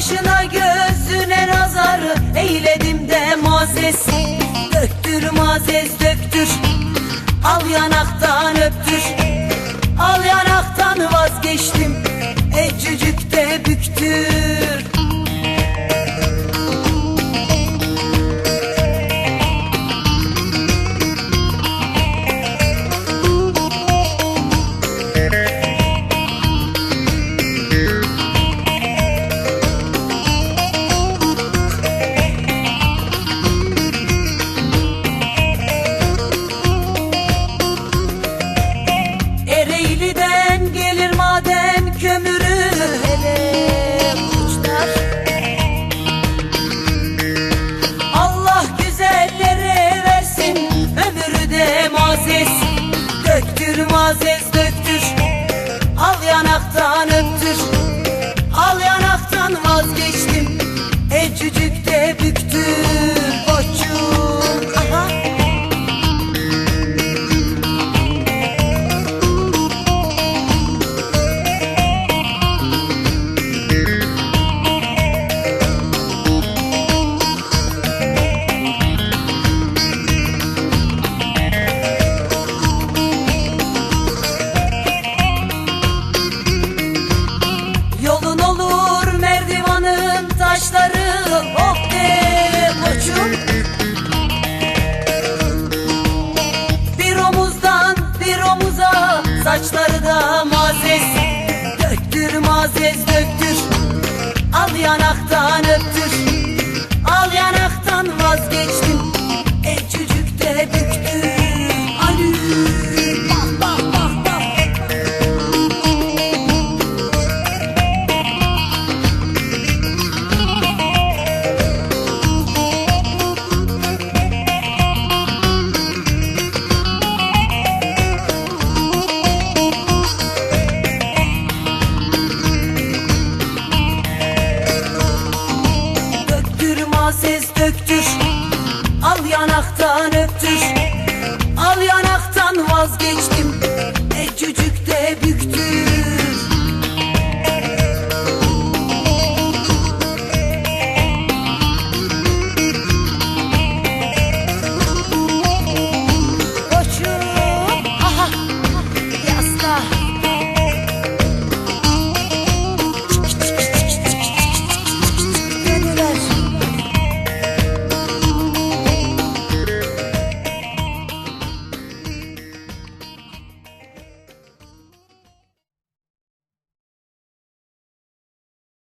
Kaşına gözüne nazarı eyledim de mazes Döktür mazes döktür. Al yanaktan öptür. Al yanaktan vazgeçtim. Ecücükte büktür. Döktür mazes Al yanaktan öptür Al yanaktan vazgeçtim Ecücük de büktür aziz döktür Al yanaktan öptür. Al yanaktan vazgeçtir.